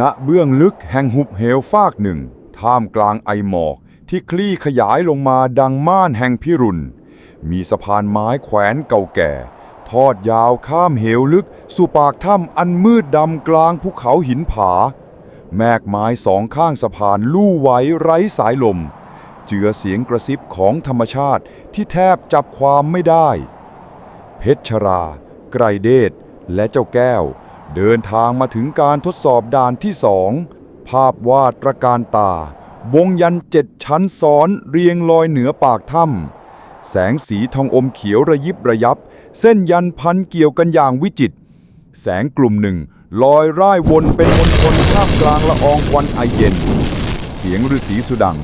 ณเบื้องลึกแห่งหุบเหวฟากหนึ่ง ท่ามกลางไอหมอกที่คลี่ขยายลงมาดังม่านแห่งพิรุณ มีสะพานไม้แขวนเก่าแก่ ทอดยาวข้ามเหวลึก สู่ปากถ้ำอันมืดดำกลางภูเขาหินผา แมกไม้สองข้างสะพานลู่ไว้ไร้สายลม เจือเสียงกระซิบของธรรมชาติที่แทบจับความไม่ได้ เพชรชรา ไกรเดชและเจ้าแก้ว เดินทางมาถึงการทดสอบด่านที่สองภาพวาดตระการตา วงยันเจ็ดชั้นซ้อนเรียงลอยเหนือปากถ้ำแสงสีทองอมเขียวระยิบระยับ เส้นยันพันเกี่ยวกันอย่างวิจิตรแสงกลุ่มหนึ่งลอยร่ายวนเป็นมณฑลท่ามกลางละอองควันไอเย็น เสียงฤาษีสุดัง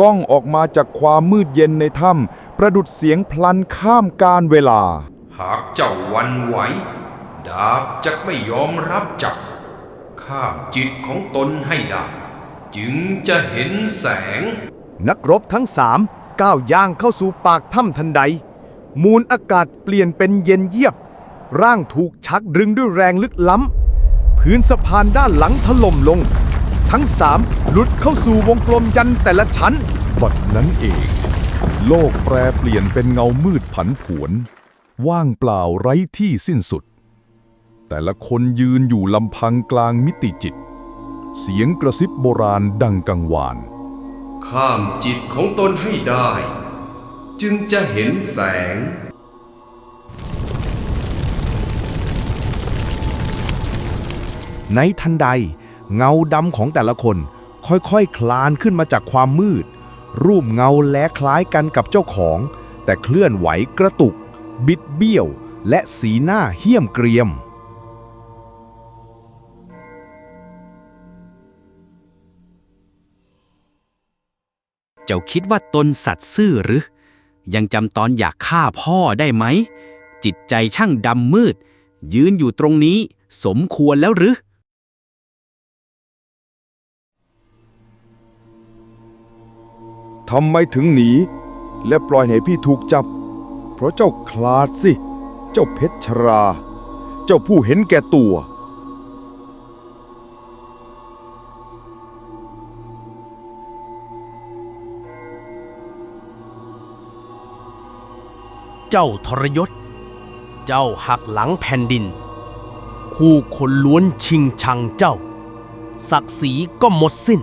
ก้องออกมาจากความมืดเย็นในถ้ำประดุดเสียงพลันข้ามการเวลา หากเจ้าวันไหว ดาบจะไม่ยอมรับจับข้ามจิตของตนให้ได้ จึงจะเห็นแสง นักรบทั้งสามก้าวย่างเข้าสู่ปากถ้ำทันใด มูลอากาศเปลี่ยนเป็นเย็นเยียบ ร่างถูกชักดึงด้วยแรงลึกล้ำพื้นสะพานด้านหลังถล่มลง ทั้งสามหลุดเข้าสู่วงกลมยันแต่ละชั้น บัดนั้นเอง โลกแปรเปลี่ยนเป็นเงามืดผันผวน ว่างเปล่าไร้ที่สิ้นสุด แต่ละคนยืนอยู่ลำพังกลางมิติจิต เสียงกระซิบโบราณดังกังวาน ข้ามจิตของตนให้ได้ จึงจะเห็นแสง ในทันใด เงาดำของแต่ละคนค่อยๆคคลานขึ้นมาจากความมืด รูปเงาแลคล้ายกันกับเจ้าของ แต่เคลื่อนไหวกระตุก บิดเบี้ยว และสีหน้าเหี้ยมเกรียม เจ้าคิดว่าตนสัตว์ซื่อหรือ ยังจำตอนอยากฆ่าพ่อได้ไหม จิตใจช่างดำมืด ยืนอยู่ตรงนี้สมควรแล้วหรือ ทำไมถึงหนี และปล่อยให้พี่ถูกจับ เพราะเจ้าคลาดสิ เจ้าเพชรชรา เจ้าผู้เห็นแก่ตัว เจ้าทรยศ เจ้าหักหลังแผ่นดิน คู่คนล้วนชิงชังเจ้า ศักดิ์ศรีก็หมดสิ้น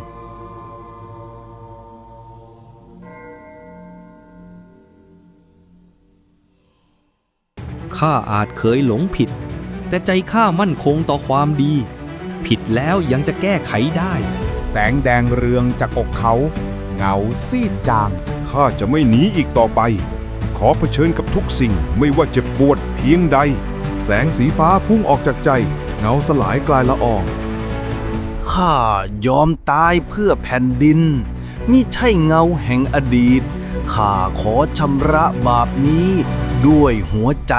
ข้าอาจเคยหลงผิด แต่ใจข้ามั่นคงต่อความดี ผิดแล้วยังจะแก้ไขได้ แสงแดงเรืองจากอกเขา เงาซีดจาง ข้าจะไม่หนีอีกต่อไปข อเผชิญกับทุกสิ่งไม่ว่าเจ็บปวดเพียงใด แสงสีฟ้าพุ่งออกจากใจ เงาสลายกลายละออง ข้ายอมตายเพื่อแผ่นดินมิใช่เงาแห่งอดีต ข้าขอชำระบาปนี้ด้วยหัวใจ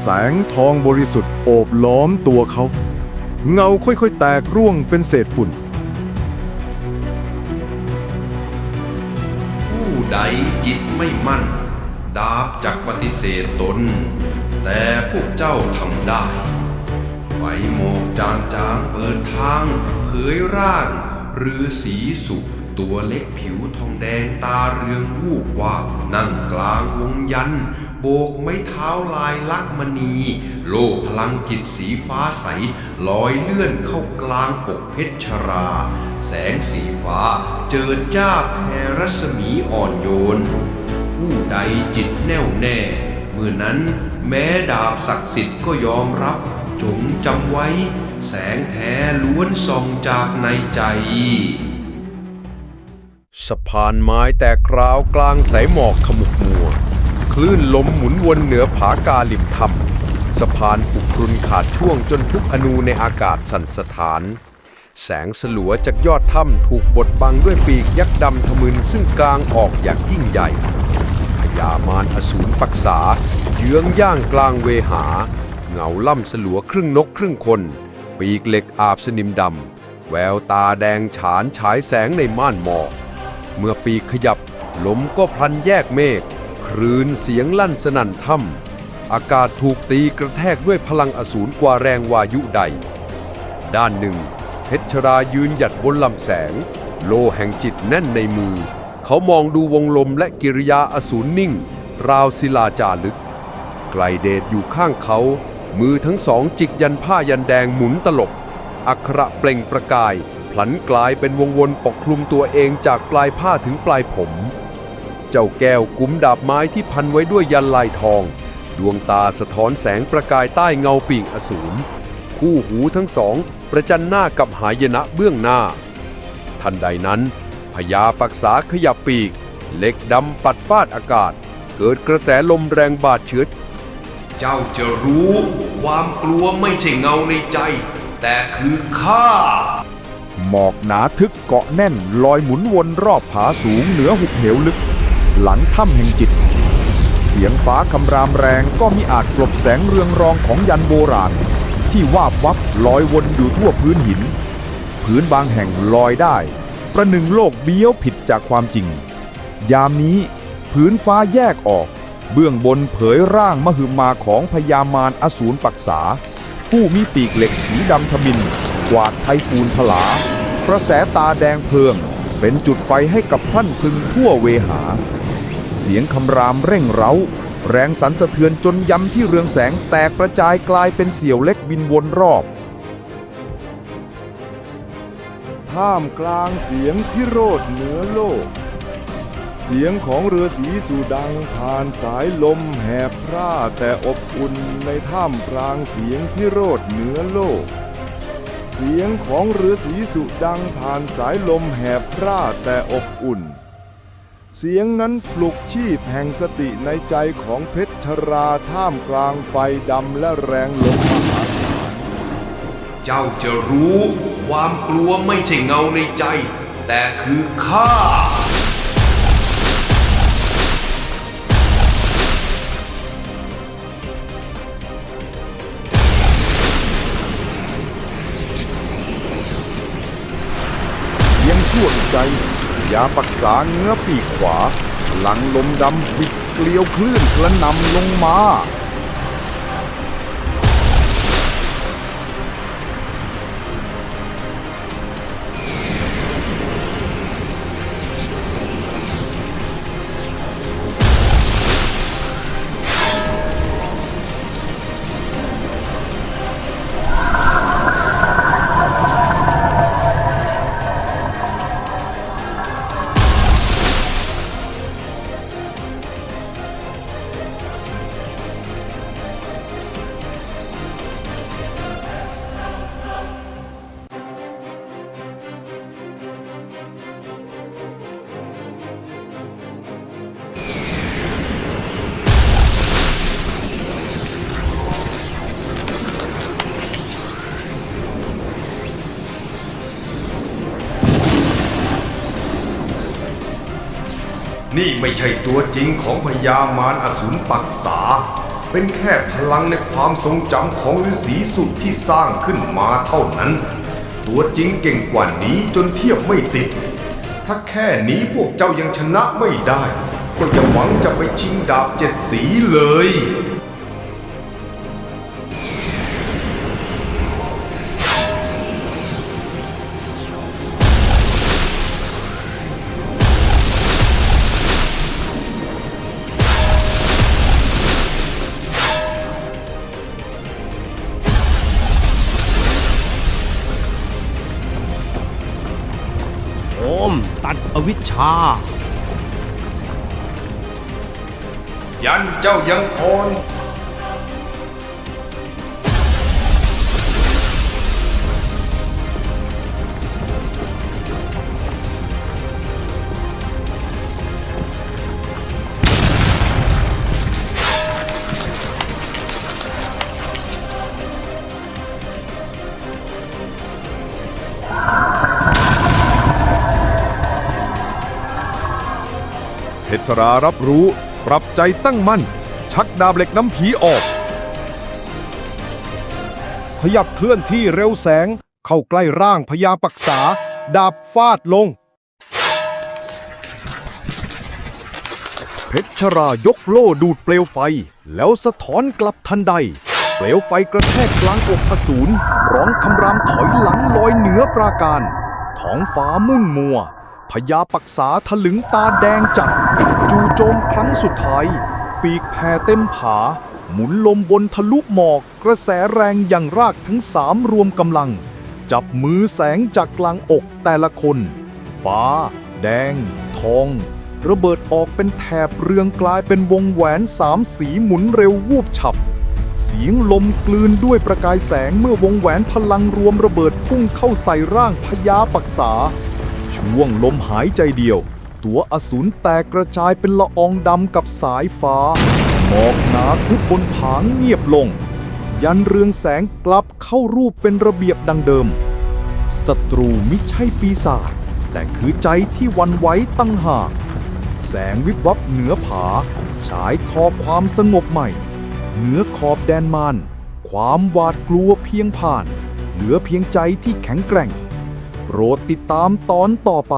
แสงทองบริสุทธิ์โอบล้อมตัวเขา เงาค่อยๆ แตกร่วงเป็นเศษฝุ่น ใดจิตไม่มั่น ดาบจากปฏิเสธตน แต่พวกเจ้าทำได้ ไฟโมกจางจางๆเปิดทางเผยร่างหรือสีสุกตัวเล็กผิวทองแดงตาเรืองวูบวาบนั่งกลางวงยัน โบกไม้เท้าลายลักษมณี โลพลังกิจสีฟ้าใส ลอยเลื่อนเข้ากลางปกเพชรชรา แสงสีฟ้า เจิดจ้าแผ่รัศมีอ่อนโยน ผู้ใดจิตแน่วแน่ เมื่อนั้นแม้ดาบศักดิ์สิทธิ์ก็ยอมรับ จงจำไว้ แสงแท้ล้วนส่องจากในใจ สะพานไม้แตกราวกลางสายหมอกขมุกมัว คลื่นลมหมุนวนเหนือผากาลิมถ้ำสะพานผุกรุนขาดช่วงจนทุกอนูในอากาศสั่นสะท้าน แสงสลัวจากยอดถ้ำถูกบดบังด้วยปีกยักษ์ดำทะมึนซึ่งกลางออกอย่างยิ่งใหญ่พญามารอสูรปักษา เยื้องย่างกลางเวหา เงาล่ำสลัวครึ่งนกครึ่งคน ปีกเหล็กอาบสนิมดำ แววตาแดงฉานฉายแสงในม่านหมอก เมื่อปีกขยับลมก็พลันแยกเมฆครืนเสียงลั่นสนั่นถ้ำอากาศถูกตีกระแทกด้วยพลังอสูรกว่าแรงวายุใด ด้านหนึ่ง ชรชรายืนหยัดบนลำแสง โลแห่งจิตแน่นในมือ เขามองดูวงลมและกิริยาอสูรนิ่ง ราวศิลาจารึก ไกลเดชอยู่ข้างเขา มือทั้งสองจิกยันผ้ายันแดงหมุนตลบ อักระเปล่งประกายพลันกลายเป็นวงวนปกคลุมตัวเองจากปลายผ้าถึงปลายผม เจ้าแก้วกุมดาบไม้ที่พันไว้ด้วยยันลายทอง ดวงตาสะท้อนแสงประกายใต้เงาปีกอสูรคู่หูทั้งสอง ประจันหน้ากับหายนะเบื้องหน้า ทันใดนั้นพญาปักษาขยับปีก เล็กดำปัดฟาดอากาศ เกิดกระแสลมแรงบาดเฉือนเจ้าจะรู้ ความกลัวไม่ใช่เงาในใจ แต่คือข้าหมอกหนาทึกเกาะแน่นลอยหมุนวนรอบผาสูงเหนือหุบเหวลึก หลังถ้ำแห่งจิต เสียงฟ้าคำรามแรงก็มีอาจกลบแสงเรืองรองของยันโบราณ ที่วาบวับลอยวนอยู่ทั่วพื้นหิน พื้นบางแห่งลอยได้ ประหนึ่งโลกเบี้ยวผิดจากความจริง ยามนี้พื้นฟ้าแยกออก เบื้องบนเผยร่างมหึมาของพญามารอสูรปักษา ผู้มีปีกเหล็กสีดำทมิน กวาดไทฟูนถลา กระแสตาแดงเพิง เป็นจุดไฟให้กับพรั่นพึงทั่วเวหา เสียงคำรามเร่งเร้า แรงสันสะเทือนจนย้ำที่เรืองแสงแตกกระจายกลายเป็นเสี่ยวเล็กบินวนรอบ ท่ามกลางเสียงพิโรธเหนือโลก เสียงของเรือสีสู่ดังผ่านสายลมแหบพร่าแต่อบอุ่นในท่ามกลางเสียงพิโรธเหนือโลก เสียงของเรือสีสุดังผ่านสายลมแหบพร่าแต่อบอุ่น เสียงนั้นปลุกชีพแห่งสติในใจของเพชรชราท่ามกลางไฟดำและแรงลมมหาศาลเจ้าจะรู้ความกลัวไม่ใช่เงาในใจ แต่คือข้าเพียงชั่วใจ ย่าปักษาเงื้อปีกขวาหลังลมดำบิดเกลียวคลื่นกระนำลงมา นี่ไม่ใช่ตัวจริงของพญามารอสูรปักษา เป็นแค่พลังในความทรงจำของฤาษีสุดที่สร้างขึ้นมาเท่านั้น ตัวจริงเก่งกว่านี้จนเทียบไม่ติด ถ้าแค่นี้พวกเจ้ายังชนะไม่ได้ ก็อย่าหวังจะไปชิงดาบเจ็ดสีเลย อวิชชา ยันเจ้ายังโอน เพชรารับรู้ ปรับใจตั้งมั่น ชักดาบเหล็กน้ำผีออก ขยับเคลื่อนที่เร็วแสง เข้าใกล้ร่างพญาปักษา ดาบฟาดลง เพชรชรายกโล่ดูดเปลวไฟ แล้วสะท้อนกลับทันใด เปลวไฟกระแทกกลางอกอสูรร้องคำรามถอยหลังลอยเหนือปราการ ท้องฟ้ามุ่นมัว พญาปักษาถลึงตาแดงจัด จู่โจมครั้งสุดท้าย ปีกแผ่เต็มผา หมุนลมบนทะลุหมอก กระแสแรงอย่างรากทั้งสามรวมกำลัง จับมือแสงจากกลางอกแต่ละคน ฟ้า แดง ทอง ระเบิดออกเป็นแถบเรืองกลายเป็นวงแหวนสามสีหมุนเร็ววูบฉับ เสียงลมกลืนด้วยประกายแสงเมื่อวงแหวนพลังรวมระเบิดพุ่งเข้าใส่ร่างพญาปักษา ช่วงลมหายใจเดียว ตัวอสูรแตกกระจายเป็นละอองดำกับสายฟ้าหมอกหนาทึบบนผางเงียบลง ยันเรืองแสงกลับเข้ารูปเป็นระเบียบดังเดิมศัตรูมิใช่ปีศาจแต่คือใจที่วันไหวตั้งหาก แสงวิบวับเหนือผา ฉายทอความสงบใหม่ เหนือขอบแดนมาน ความหวาดกลัวเพียงผ่าน เหลือเพียงใจที่แข็งแกร่ง โปรดติดตามตอนต่อไป